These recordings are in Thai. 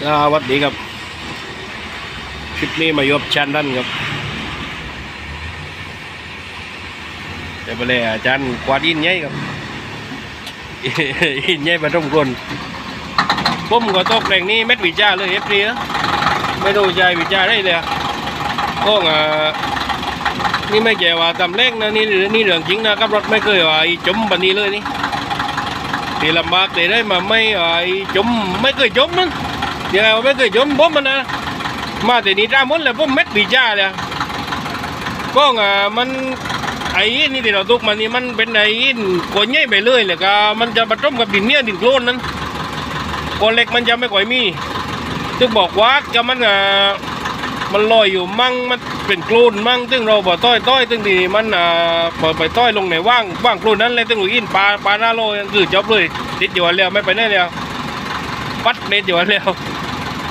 สวัสดีครับ คลิปนี้มายบชันดันครับเดี๋ยวไปเลยอาจารย์กวาดอินใหญ่ครับอินใหญ่มาต้มกลนผมก็ตกแรงนี้เม็ดวิจาเลยเอฟซีไม่รู้ใจวิจาได้เลยอะก็อ่านี่ไม่แก่ว่าตำเล็กนะนี่นี่เรื่องจริงนะครับรถไม่เคยว่าจุ่มบบนี้เลยนี่ที่ลำบากแต่ได้มาไม่ว่าไอ้จุ่มไม่เคยจุ่มมัน เดี๋ยวไม่เคยจมผมมันนะมาแต่นี่จ้ามุนเลยผมเม็ดปีจ้าเลยก็อะมันไอ้นี่ที่เราตุกมันนี่มันเป็นไอ้ก้อนใหญ่ไปเลยเลยก็มันจะผสมกับดินเนี่ยดินโคลนนั้นก้อนเล็กมันจะไม่ค่อยมีจึงบอกว่าก็มันอะมันลอยอยู่มั่งมันเป็นโคลนมั่งซึ่งเราบ่ต้อยต้อยซึ่งทีมันอ่าเปิดไปต้อยลงในว่างว่างโคลนนั้นเลยซึ่งอินปลาปลาหน้าโลยคือจบเลยติดอยู่อันเดียวไม่ไปไหนแล้วปัดเด็ดอยู่อันเดียว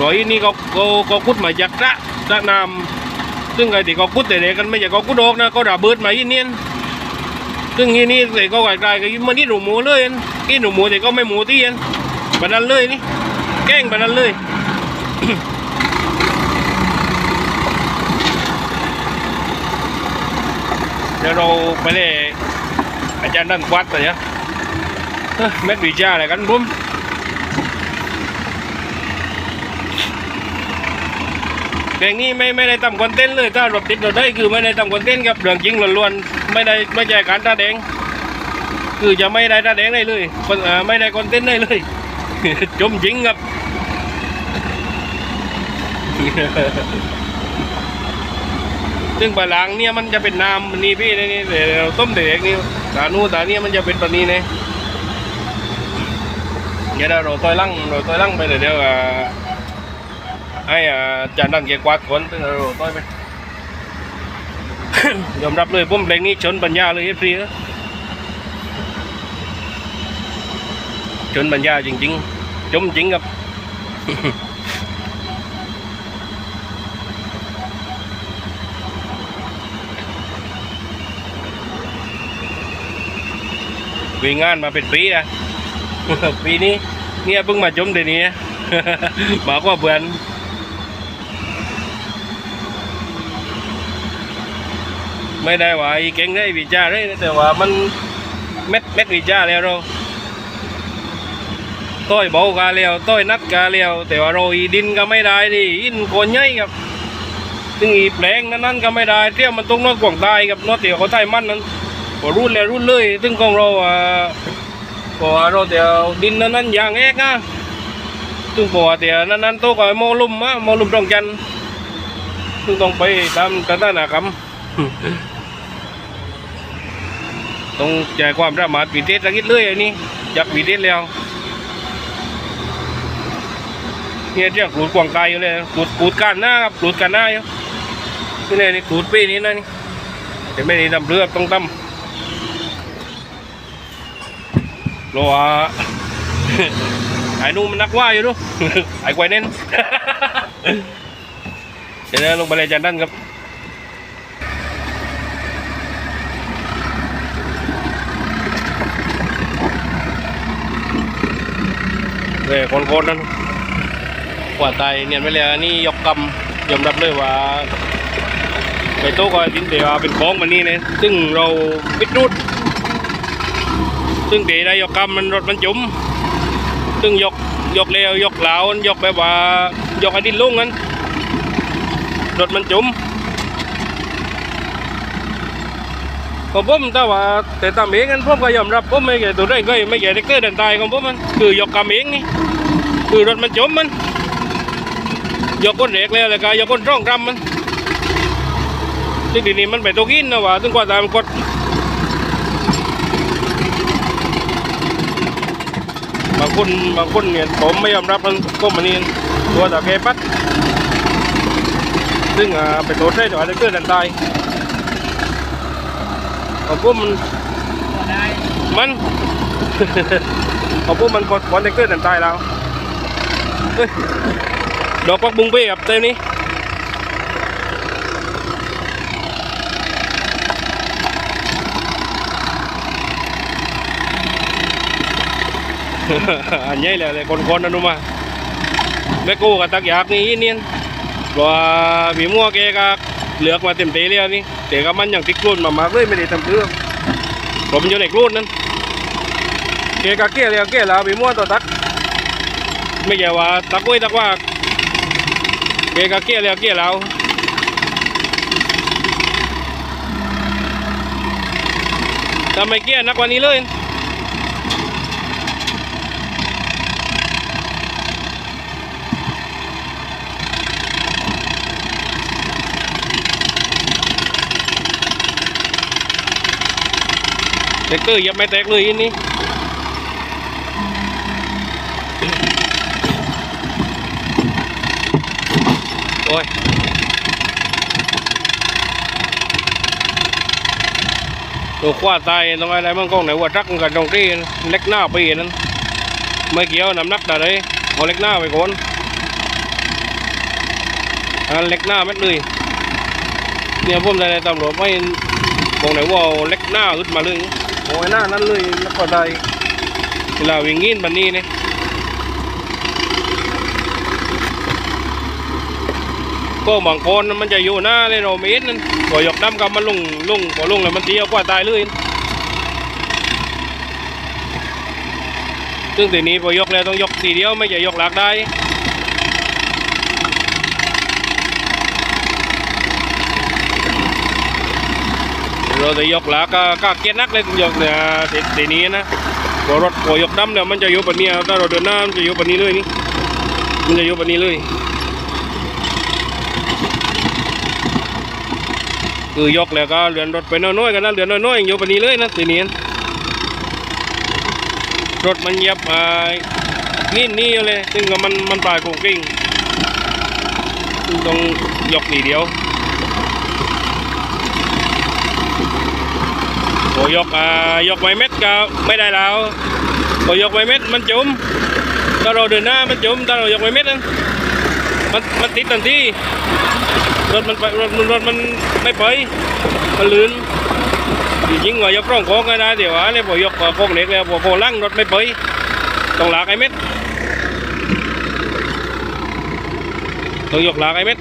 ราก็ยังจุ่มเด็กนี้กันเลยกันตึกตื้อก็มันงี้มันใหญ่เกินนั้นตึงเหยียบไม่แตกอีนี่ตึกตื้อเหยียบไม่แตกกินมันแกล้งหมากเลยนี่เนียนก็เรียกว่ายินตาบันเราก็อย่าว่ายินมันอย่างเป็นนั้นรอยนี่ก็ก็ก็คุดมาจากระระนามซึ่งไอ้ที่ก็คุดแต่เด็กกันไม่ใช่ก็คุดออกนะก็ด่าเบิดมายินเนียนซึ่งนี่นี่แต่ก็ไกลๆก็ยินมันนี่หนูหมูเลยอันกินหนูหมูแต่ก็ไม่หมูที่อันบันนั้นเลยนี่แกล้งบันนั้นเลยเดี๋ยวเราไปเลยอาจารย์นั่นกวัดไปเนี่ยเม็ดวิจาอะไรกันผม เพลงนี้ไม่ไม่ได้ทำคอนเทนต์เลยถ้ารถติดรถได้คือไม่ได้ทำคอนเทนต์กับเรื่องจริงล้วนๆไม่ได้ไม่ใช่การตาแดง คือจะไม่ได้ตาแดงได้เลยคนเออไม่ได้คอนเทนต์ได้เลยจมจริงครับซึ่งปลาหลังเนี่ยมันจะเป็นน้ำนี่พี่นี่นี่เดี๋ยวต้มเด็กนี่ตานูนตาเนี่ยมันจะเป็นปลานี้เนี่ยเดี๋ยวเราต่อยลังเราต่อยลังไปเลยเดี๋ยว อ่าให้อ่าจานดันเกียร์กวาดคนตึงเราต่อยไปยอมรับเลยผมเพลงนี้ชนปัญญาเลยเอฟซีชนปัญญาจริงๆจมจริงครับวิ่งงานมาเป็นปีอะปีนี้เนี่ยเพิ่งมาจมเดี๋ยวนี้ บอกว่าเบื่อน ไม่ได้ว่าอีเก่งได้วิจาได้แต่ว่ามันเม็ดเม็ดวิจาแล้วเราต้อยเบากาแล้วต้อยนัดกาแล้วแต่ว่าเราอีดินก็ไม่ได้ดิอินโคนใหญ่ครับซึ่งอีแปลงนั้นนั้นก็ไม่ได้เที่ยวมันต้องนอดกว่างตายกับนอดเตี๋ยวเขาไทยมันนั้นก็รุ่นแล้วรุ่นเลยซึ่งของเราอ่าเพราะว่าเราเดี๋ยวดินนั้นนั้นอย่างเอกนะซึ่งเพราะว่าเดี๋ยวนั้นนั้นโตวก็โมอลุ่มอะโมอลุ่มตรงจันซึ่งต้องไปตามตามนากรรม ต้องใจความสามารถวิเทศสักนิดเลยอันนี้จักวิเทศแล้วเนี่ยเจ้ากรูดกวางไกลอยู่เลยกรูดกรูดกันหน้าครับกรูดกันหน้าอยู่นี่เลยนี่กรูดปีนี้นะนี่แต่ไม่ได้ทำเรือต้องทำรอไอ้นุ่มมันนักว่าอยู่ดูไอ้ควเน้นเดี๋ยวลงไปเลยจานด้านครับ เว้ยคนโคนนั้นกว่าตายเนี่ยไม่เลยนี่ยกกำยอมรับเลยว่าไปโต๊ะก็ดินเดียวาเป็นของมันนี่เนี่ยซึ่งเราปิดรูดซึ่งตีได้ยกกำมันรถมันจุ่มซึ่งยกยกเร็วยกเหลายกแบบว่ายกไอ้ดินลุ่งนั้นรถมันจุ่ม ของผมแต่ว่าแต่ตามเองกันผมก็ยอมรับผมไม่แก่ตัวได้ก็ไม่แก่เด็กเตอร์เดินตายของผมมันคือยกกำเองนี่คือรถมันจมมันยกก้นเด็กแล้วเลยก็ยกก้นร่องรำมันซึ่งทีนี้มันไปตกอินนะว่าถึงกว่าตามกฎบางคนบางคนเนี่ยผมไม่ยอมรับมันก็มันนี่ตัวตะแกปัดซึ่งอ่าไปโทษได้แต่ว่าได้เกิดอันตาย ของพวกมันมันของพวกมันกดคอนได้เกิดอันตายแล้วดอกปักบุงเป้กับเต้นี้อันใหญ่เลยเลยคนๆนั่นนู่นมาแม่กูกับตักยากนี่เนียนว่าผีมัวแกก็เลือกมาเต็มเตะเลยนี่ แต่ก็มันอย่างติดกลุ่นมามากเลยไม่ได้ทำเรื่องผมอยู่ในกลุ่นนั้นเกก็เกี้ยเลยเกี้ยแล้วผีมัวต่อตัก ไม่ใช่ว่าตักไว้ตักว่าเกก็เกี้ยเลยเกี้ยแล้วทำไมเกี้ยนักกว่านี้เลย เด็กเกอร์ยับไม่แตกเลยอันนี้โอ้ยตัวขว้าตายตรงอะไรมันกองไหนว่ารักกันตรงที่เล็กหน้าไปนั้นไม่เกี่ยวน้ำหนักแต่เลยเอาเล็กหน้าไปก่อนอันเล็กหน้าเม็ดเลยเนี่ยผมได้ตำรวจไม่มองไหนว่าเอาเล็กหน้าขึ้นมาเลย โอ้ยหน้านั้นเลยแล้วก็ได้เวลาวิ่งงินบันนี้เนี่ยก็บางคนมันจะอยู่หน้าเลยเราเมตรนั่นก็ยกดำกับมันลงลงพอลงแล้วมันเตียวกว่าตายเลยซึ่งทีนี้พอยกแล้วต้องยกทีเดียวไม่ใช่ยกหลักได้ เราจะยกหลาก็ก็เกียร์นักเลยยกเนี่ยทีนี้นะพอรถพอยกดำเนี่ยมันจะยู่แบบนี้ถ้าเราเดินหน้ามันจะยู่แบบนี้เลยนี่มันจะยู่แบบนี้เลย คือยกแล้วก็เลื่อนรถไปน้อยๆกันนะเลื่อนน้อยๆยู่แบบนี้เลยนะทีนี้รถมันเยียบอ่านี่นี่เลย ซึ่งมันมันปลายโค้งกิ้งต้องยกทีเดียว โอยกอ่ายกไม้เม็ดก็ไม่ได้แล้วโอยกไม้เม็ดมันจุ่มถ้าเราเดินหน้ามันจุ่มถ้าเรายกไม้เม็ดนั้นมันมันติดทันทีรถมันไปรถรถมันไม่ไปมันลื่นจริงว่ายกร่องโค้งก็ได้เดี๋ยวว่าเนี่ยพอยกโค้งเล็กแล้วพอโค้งล่างรถไม่ไปต้องหลากไอ้เม็ดต้องยกหลากไอ้เม็ด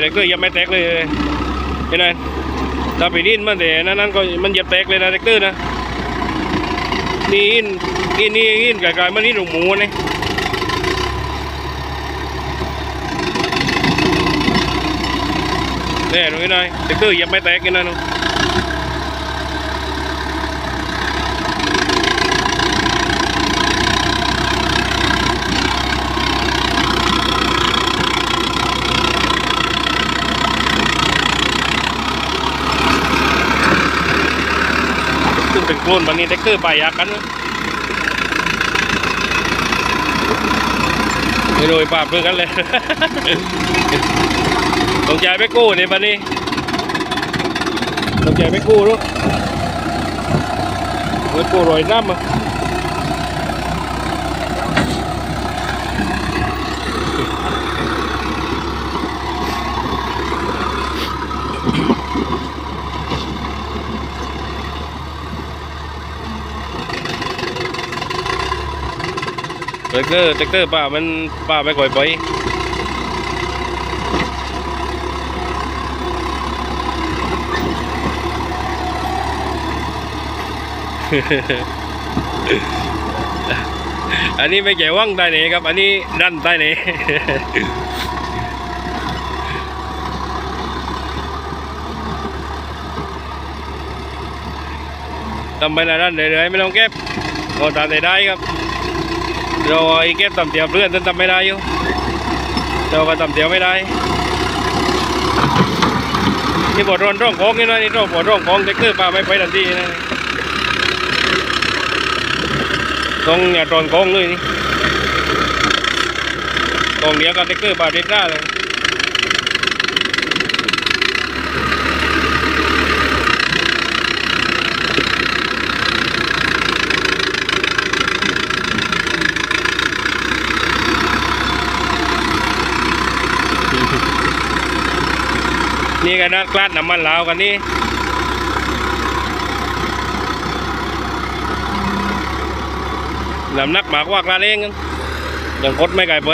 แต่ก็ยังไม่แตกเลยเห็นไหมถ้าไปดิ้นมันแต่นั้นนั้นก็มันเหยียบแตกเลยนะแตกเตอร์นะนี่อินนี่นี่อินไกลๆมันนี่หนูหมูนี่เนี่ยหนูนายแตกเตอร์ยังไม่แตกกันนะหนู ซึ่งเป็นโคลนวันนี้แตกเกอร์ไปยากันไม่โดยปาบเพื่อนกันเลยต้องใจไปกู้ในบันนี้ต้องใจไปกู้รู้เงินกู้รอยน้ำอะ แท็กเตอร์แท็กเตอร์ป่ามันป่าไม่ก่อยไปอันนี้ไม่แก่ว่างใต้ไหนครับ อันนี้ดันใต้ไหนทำไปละดันเรื่อยๆไม่ต้องเก็บก็ตามได้ได้ครับ เราไอ้เก็บตำเตียวเพื่อนจนทำไม่ได้อยู่เราก็ตำเตียวไม่ได้นี่บดร้อนร่องของนี่นะนี่ร่องบดร่องของเด็กเตอร์ปลาไม่ไปทันทีนะต้องอย่าตอนของเลยนี่กองเดียวกับเด็กเตอร์ปลาเด็ดได้เลย นี่กันนะกลาดน้ำมันลาวกันนี่น้ำนักหมากว่ากลาดเองกันยังกดไม่ไกลไป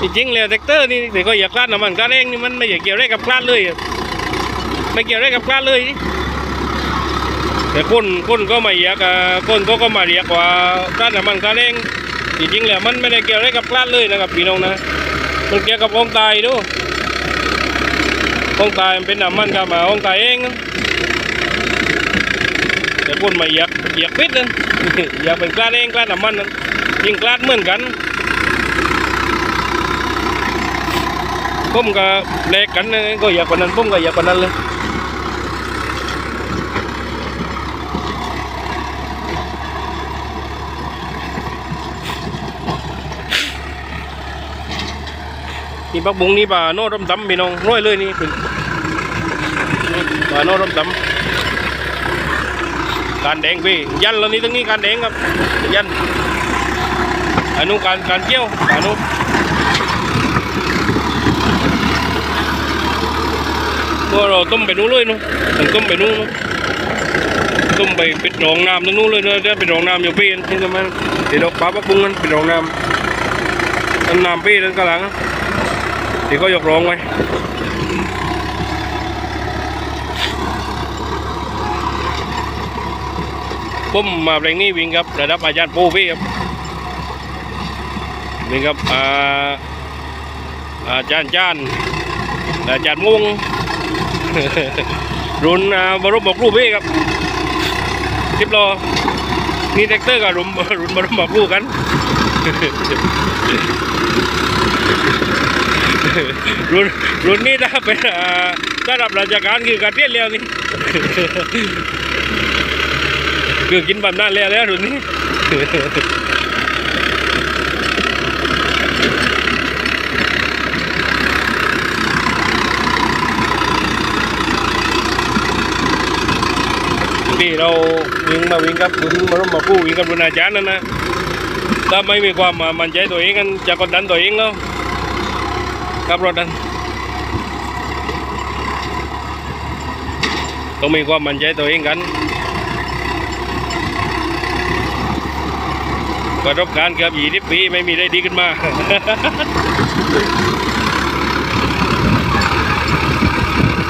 จริงๆเลยเด็กเตอร์นี่แต่ก็อยากกลาดน้ำมันกลาดเองนี่มันไม่อยากเกี่ยวอะไรกับกลาดเลยไม่เกี่ยวอะไรกับกลาดเลยนี่แต่คนคนก็ไม่อยากอะคนก็ก็มาเรียกว่ากลาดน้ำมันกลาดเองจริงๆแล้วมันไม่ได้เกี่ยวอะไรกับกลาดเลยนะครับพี่น้องนะ มันเกี่ยวกับองตายดูองตายมันเป็นน้ำมันกับมาองตายเองแต่คนมาเหยียบเหยียบปิดนั่นอยากเป็นกลาดเองกลาดน้ำมันนั่นยิงกลาดเหมือนกันผมก็แลกกันก็อยากกว่านั้นผมก็อยากกว่านั้นเลย นี่ปักบุงนี่ป่าโน้ตรมดำพี่น้องร้อยเลยนี่คือป่าโน้ตรมดำการแดงพี่ยันแล้วนี่ตรงนี้การแดงครับยันอันนู้นการการเกี่ยวอันนู้นตัวเราต้มไปนู้นเลยนู้นมันต้มไปนู้นต้มไปปิดรองน้ำตรงนู้นเลยเดี๋ยวปิดรองน้ำอยู่พี่นี่ทำไมเดี๋ยวเราปลาปักบุ้งกันปิดรองน้ำต้นน้ำพี่นั่นกลัง thì có dọc rộn rồi ผมมาเพลงนี้วิ่งครับระดับอาจารย์ปูพี่ครับวิ่งครับอาอาจารย์จานอาจารย์มุงรุนบรมบอกรูพี่ครับสิบโลนี่แท็กเตอร์กับรุ่นรุ่นบรมบอกรูกัน รุ่นรุ่นนี้ถ้าเป็นอ่าระดับราชการคือการเทียนแล้วนี่คือกินบำนาญแล้วแล้วรุ่นนี้ที่เราวิ่งมาวิ่งกับรุ่นมาร่วมมาผู้วิ่งกับรุ่นอาจารย์นั่นนะถ้าไม่มีความมั่นใจตัวเองกันจะกดดันตัวเองแล้ว ขับรถนั้นต้องมีความมั่นใจตัวเองกันประสบการณ์เกือบยี่สิบปีไม่มีได้ดีขึ้นมา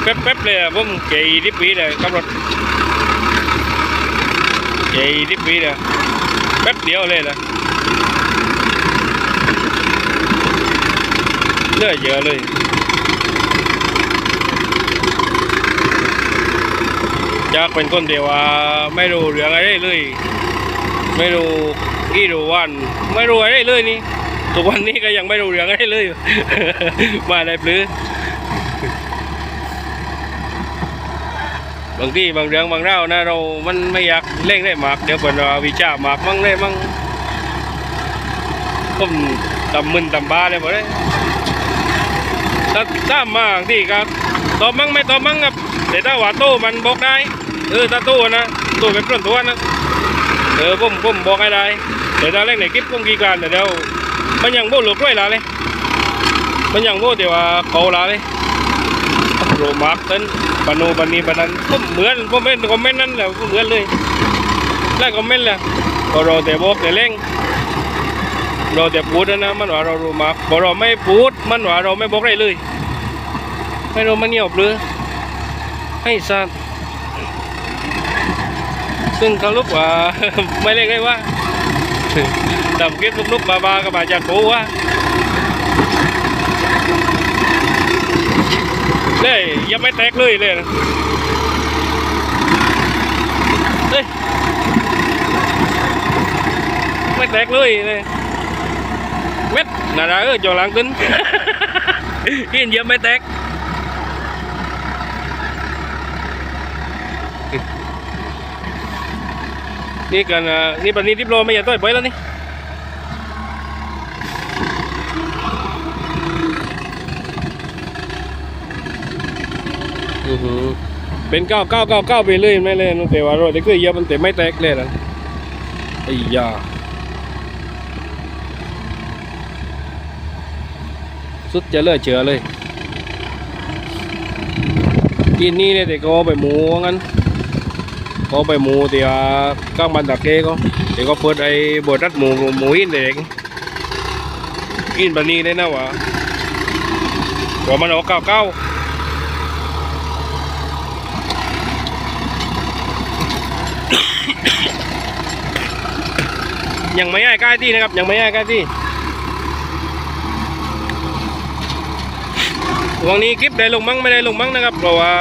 แป๊บๆเลยอะผมเกยี่สิบปีเลยขับรถเกยี่สิบปีเลยแป๊บเดียวเลยนะ เลือเยอะเลยจากเป็นคนเดียวว่าไม่รู้เรื่องอะไรเลยไม่รู้กี่รู้วัน ไม่รู้อะไรเลยนี่ทุกวันนี้ก็ยังไม่รู้เรื่องอะไรเลย มาได้ปลือบางที่บางเรื่องบางเล่านะเรา มันไม่อยากเล่งได้มากเดี๋ยวก่อนเราวิจารณ์มากมั่งเลยมั่งผมตำมึนตำบ้าเลยหมดเลย ถ้าถ้ามาที่ครับตอบมั่งไม่ตอบมั่งครับแต่ถ้าว่าโตมันบอกได้เออถ้าโตนะโตเป็นต้นตัวนะเออผมผมบอกให้ได้ แต่ถ้าเล่นในคลิปผมกีการแต่เดี๋ยวมันยังโบหลุดด้วยละเลยมันยังโบแต่ว่าเขาละเลยโรมาร์กเต้นปานูปานีปานันผมเหมือนผมเป็นคอมเมนต์นั้นแหละผมเหมือนเลยไล่คอมเมนต์แหละก็รอแต่บอกแต่เล่ง เราแต่พูดนะนะมันว่าเรารู้มากพอเราไม่พูดมันว่าเราไม่บอกอะไรเลยให้เรามาเงียบเลยให้ซาดซึ่งเขาลุกว่าไม่เล่นไงวะดำเก็บลุกๆบาบากับบาจัดปูวะเลยยังไม่แตกเลยเลยนะเฮ้ยไม่แตกเลยเลย เดนาดาเออจองหลังขึ้นกินเยอะไม่แตกนี่กันนี่ปันนี้ดิบโลไม่อยากต้อยไปแล้วนี่เป็นเก้าเก้าเก้าเก้าไปเลยไม่เลยแต่วารถได้คือเยอะมันแต่ไม่แตกเลยนะไอ้ยา สุดจะเลือเชื่อเลย กินนี่เนี่ยแต่ก็ไปหมูงั้นก็ไปหมูแต่ว่าก้างบันตะเกก็แต่ก็เปิดไอ้บดรัดหมูหมูอินเด็กอินบันนี้เลยนะวะว่ามันออกเก้าเก้ายังไม่ให้ใกล้ที่นะครับยังไม่ให้ใกล้ที่ วันนี้คลิปได้ลงมั้งไม่ได้ลงมั้งนะครับเพราะว่า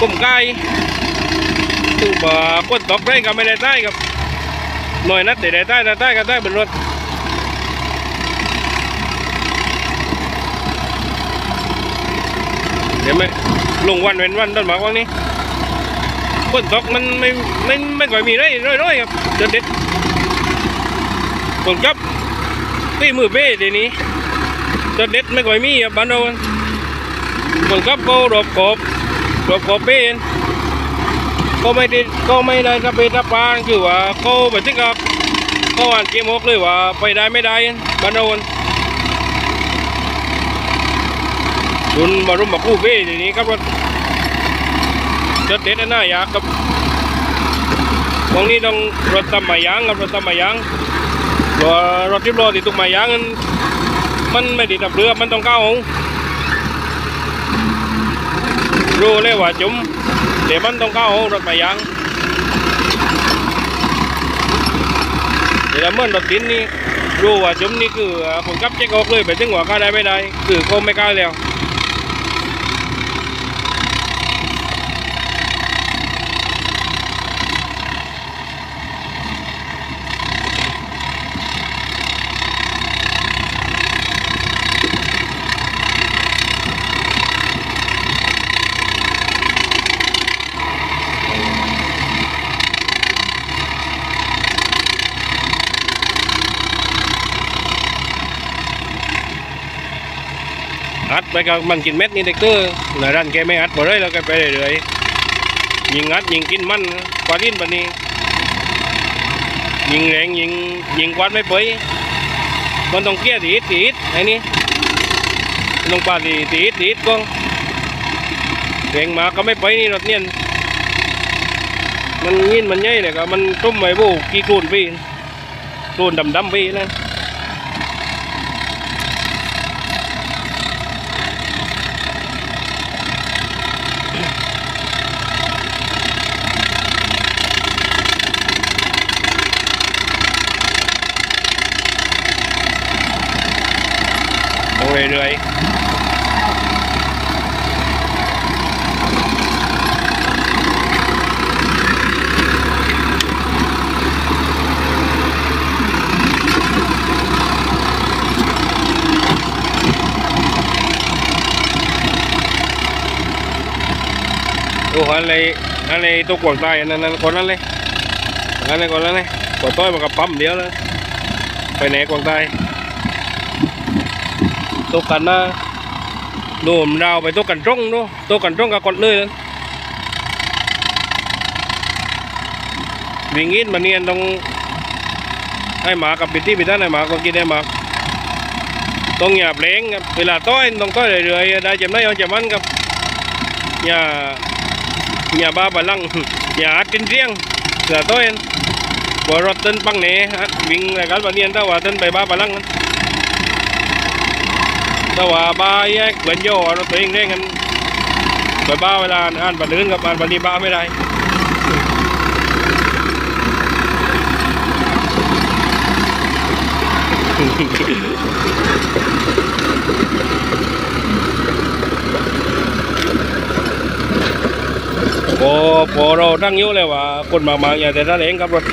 ผมไก่ถึงบ่ก้นตกได้ก็ไม่ได้ใต้ครับหน่อยนัดแต่ได้ใต้ได้ใต้ก็ได้บนรถเดี๋ยวไม่ลงวันเว้นวันต้นหมากวันนี้ก้นตกมันไม่ไม่ไม่ค่อยมีได้ร้อยๆครับเด็ดเด็ดผมจับตีมือเป้ทีนี้ จะเด็ดไม่ค่อยมีครับบ้านเราคนขับก็รบกบรบกบเป็นก็ไม่ได้ก็ไม่ได้รับเป็นรับปานคือว่าเขาไปถึงกับเขาอ่านเกมฮกเลยว่าไปได้ไม่ได้บ้านเรารุนมารุมมาคู่เป้ทีนี้ครับรถจะเด็ดน่าอยากครับตรงนี้ต้องรถตำมายางครับรถตำมายางรถรถทิพย์รอที่ตุกมายางนั้น มันไม่ได้ดับเรือมันต้องเข้ารู้เลยว่าจุ๋มเดี๋ยวมันต้องเข้ารถไปยังเดี๋ยวเมื่อรถตินนี่รู้ว่าจุ๋มนี่คือผมกับเช็กออกเลยไปถึงหัวก้าได้ไม่ได้ คือคงไม่กล้าแล้ว ไปกับมันกินเม็ดนี่เด็กตอร์หลายร้านแกไม่อัดบ่เลยแล้วแกไปเรื่อยๆยิงอัดยิงกินมันกวาดินปนี้ยิงแรงยิงยิงกวาดไม่ไปมันต้องเกลี้ยตีดตีดไอ้นี่ลงปลาตีตีดตีดก็แรงมาก็ไม่ไปนี่รถเนี่ยมันยินมันใหญ่เลยก็มันต้มไว้โบกี่กรูนพี่กรูนดำๆพี่นะ เรื่อยๆโอ้อะไรอะไรตัวกวางตายอันนั้นคนนั้นเลยอันนั้นคนนั้นเลยกวางต้อยมากับปั๊มเดียวเลยไปไหนกวางตาย ตกกันนะโดมดาวไปตกกันตรงเนาะตกกันตรงกับกดเลยนะวิ่งอินมาเนียนต้องให้หมากับปิดที่ปิดท่านให้หมาก็กินได้หมาต้องอย่าเปลงครับเวลาต้อยต้องต้อยเรื่อยๆได้จำได้เอาจำมันครับอย่าอย่าบ้าบาลังอย่าอัดกินเรียงเสือต้อยบ่รถเต้นปังเนอัดวิ่งอะไรกันมาเนียนถ้าว่าเต้นไปบ้าบาลังนั้น แต่ว่าบ้าแยกเหมือนโย่เราตัวเองเล่นกันไปบ้าเวลาอ่านบันลื่นกับอ่านบันนี้บ้าไม่ได้พอพอเราตั้งยุ่เลยว่าคนบางๆอย่าแต่ท่าเองครับรถ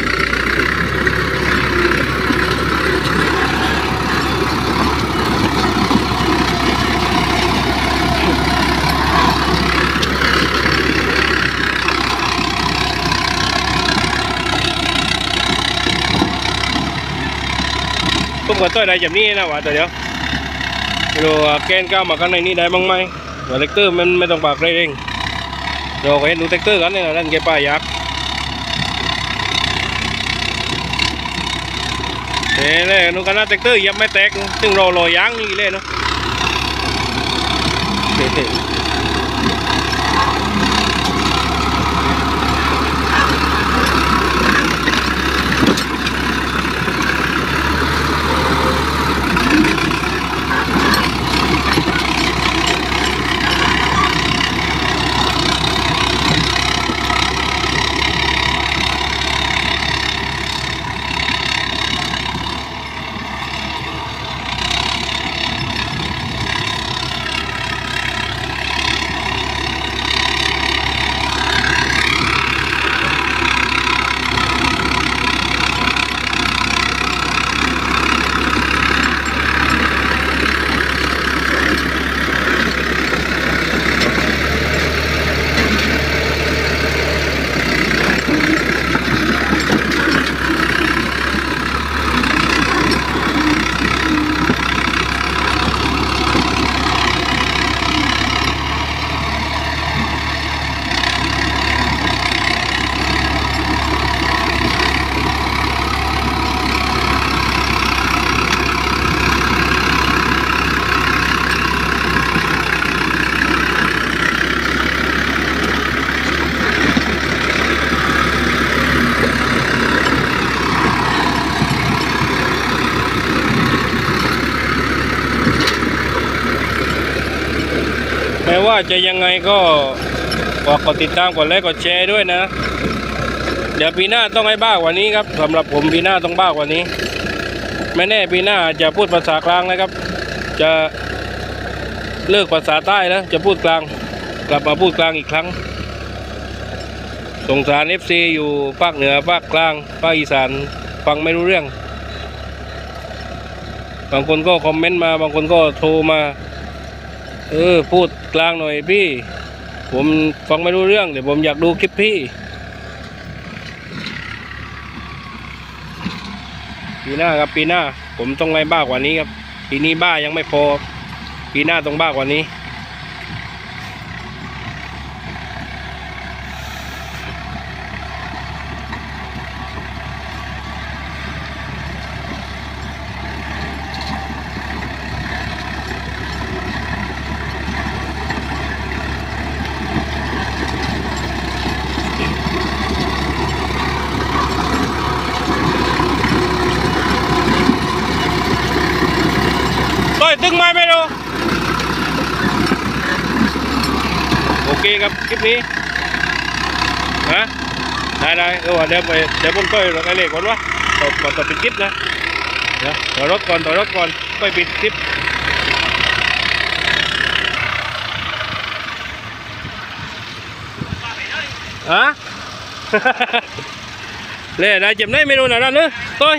กว่าตัวใดจำนี้นะวะตัวเดี๋ยวไม่รู้ว่าแกนก้าวมาข้างในนี้ได้บ้างไหมว่าเท็กเตอร์มันไม่ต้องปากอะไรเองเราก็เห็นดูเท็กเตอร์กันเนี่ยนั่นแกป้ายักษ์เฮ้ยเลยนุกันนะเท็กเตอร์ยับไม่แตกซึ่งเรารอยางนี่เลยเนาะ แม้ว่า จะยังไงก็ฝากกดติดตามกดไลค์กดแชร์ด้วยนะ เดี๋ยวปีหน้าต้องให้บ้ากว่านี้ครับสำหรับผมปีหน้าต้องบ้ากว่านี้ ไม่แน่ปีหน้าจะพูดภาษากลางนะครับ จะเลิกภาษาใต้แล้วจะพูดกลาง กลับมาพูดกลางอีกครั้งสงสารเอฟซีอยู่ภาคเหนือภาคกลางภาคอีสานฟังไม่รู้เรื่อง บางคนก็คอมเมนต์มาบางคนก็โทรมา เออ พูดกลางหน่อยพี่ ผมฟังไม่รู้เรื่อง เดี๋ยวผมอยากดูคลิปพี่ ปีหน้าครับปีหน้า ผมต้องไล่บ้ากว่านี้ครับ ปีนี้บ้ายังไม่พอ ปีหน้าต้องบ้ากว่านี้ ต่อยตึงไม้ไม่รู้โอเคครับคลิปนี้ฮะ ได้ได้เออเดี๋ยวไปเดี๋ยวผมต่อยรถไอเล็กก่อนวะก่อนก่อนต่อปิดคลิปนะเดี๋ยวต่อรถก่อนต่อรถก่อนค่อยปิดคลิปฮะเล่ได้เจ็บไหนไม่รู้นะนั่นเนอะต่อย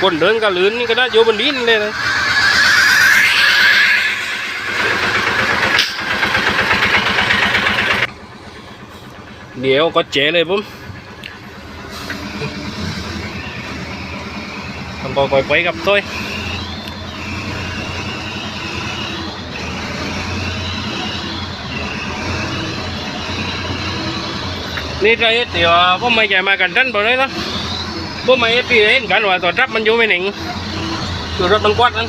คนเดินก็ลื่นนี่ก็ได้อยู่บนดินเลยนะ เดี๋ยวก็เจ๋เลยผมทำบอคอยไปกับ tôi นี่ใจเดี๋ยวผมไม่ใจมากันทันบ่ได้แล้วพวกมาเอฟพีเห็นกันว่าตัวรับมันอยู่ไม่หนิงอยู่รถมันกวัดนั้น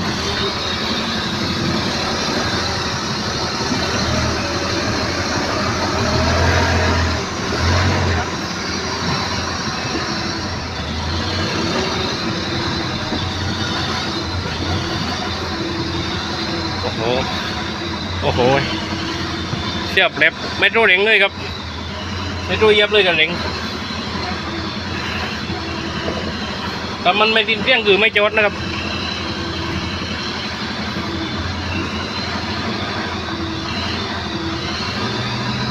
โอ้โหเสียบแลบไม่รู้เล็งเลยครับ ไม่รู้เย็บเลยกับเล็งแต่มันไม่ดินเที่ยงคือไม่จอดนะครับ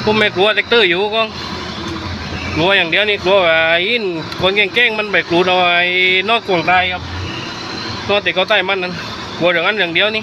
ผมไม่กลัวแท็กเตอร์อยู่ก็กลัวอย่างเดียวนี่กลัวว่าไอ้อินคนเก่งๆมันไปกลัวเอาไอ้นอกกวงใต้ครับนอกติดเขาใต้มันนั้นกลัวอย่างนั้นอย่างเดียวนี่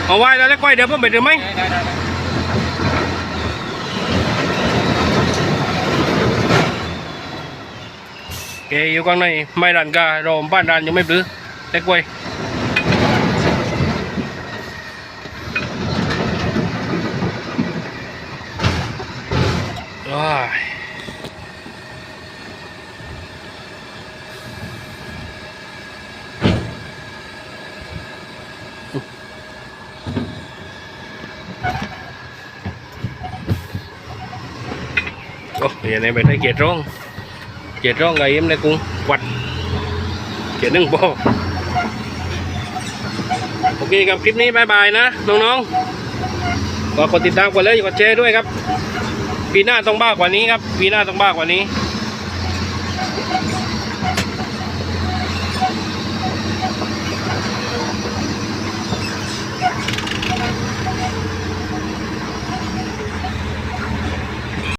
เอาไว้ก่อนกันทำไปในติ๊กเกที่ครับมาเกที่นั่นแล้วเล็กก้อาไว้แล้วก้อยเดี๋ยวผมไปเดี๋ยวไหมได้ได้ได้แกอยู่ข้างในไม่รันกาโรมบ้านรันยังไม่ปลือเล็กไว้ว้าย โอ้ยไหนไปได้เกียรติร้องเกียร้องไงเอ็มในกุ้งวัดเจ็ดหนึ่งโบโอเคครับคลิปนี้บายบายนะ น้องๆก็กดติดตามกันเลยกดแชร์ด้วยครับ ปีหน้าต้องบ้ากว่านี้ครับ ปีหน้าต้องบ้ากว่านี้